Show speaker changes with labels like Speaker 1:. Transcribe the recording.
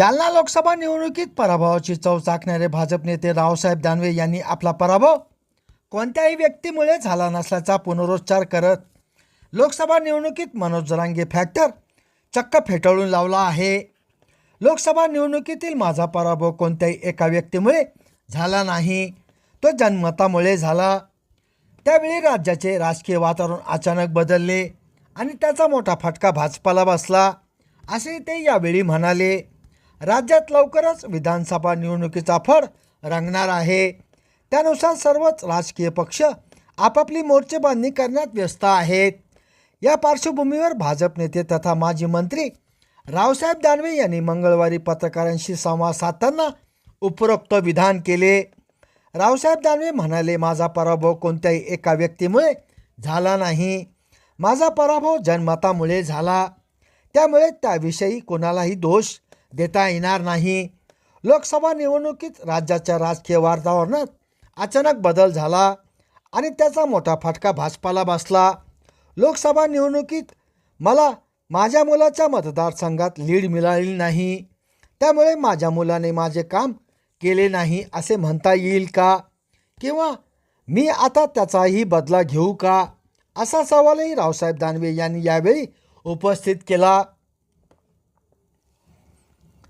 Speaker 1: जालना लोकसभा निवडणुकीत पराभवाची चव चाकणारे भाजप नेते रावसाहेब दानवे यांनी आपला पराभव कोणत्याही व्यक्तीमुळे झाला नसल्याचा पुनरुच्चार करत लोकसभा निवडणुकीत मनोज जरांगे फॅक्टर चक्क फेटाळून लावला आहे. लोकसभा निवडणुकीतील माझा पराभव कोणत्याही एका व्यक्तीमुळे झाला नाही. तो जनमतामुळे झाला. त्यावेळी राज्याचे राजकीय वातावरण अचानक बदलले आणि त्याचा मोठा फटका भाजपाला बसला असे ते यावेळी म्हणाले. राज्यात लवकरच विधानसभा निवडणुकीचा फड रंगणार आहे. त्यानुसार सर्वच राजकीय पक्ष आपापली मोर्चेबांधणी करण्यात व्यस्त आहेत. या पार्श्वभूमीवर भाजप नेते तथा माजी मंत्री रावसाहेब दानवे यांनी मंगळवारी पत्रकारांशी संवाद साधताना उपरोक्त विधान केले. रावसाहेब दानवे म्हणाले माझा पराभव कोणत्याही एका व्यक्तीमुळे झाला नाही. माझा पराभव जनमतामुळे झाला. त्यामुळे त्याविषयी कोणालाही दोष देता येणार नाही. लोकसभा निवडणुकीत राज्याच्या राजकीय वातावरणात अचानक बदल झाला आणि त्याचा मोठा फटका भाजपाला बसला. लोकसभा निवडणुकीत मला माझ्या मुलाच्या मतदारसंघात लीड मिळाली नाही. त्यामुळे माझ्या मुलाने माझे काम केले नाही असे म्हणता येईल का? किंवा मी आता त्याचाही बदला घेऊ का? असा सवालही रावसाहेब दानवे यांनी यावेळी उपस्थित केला.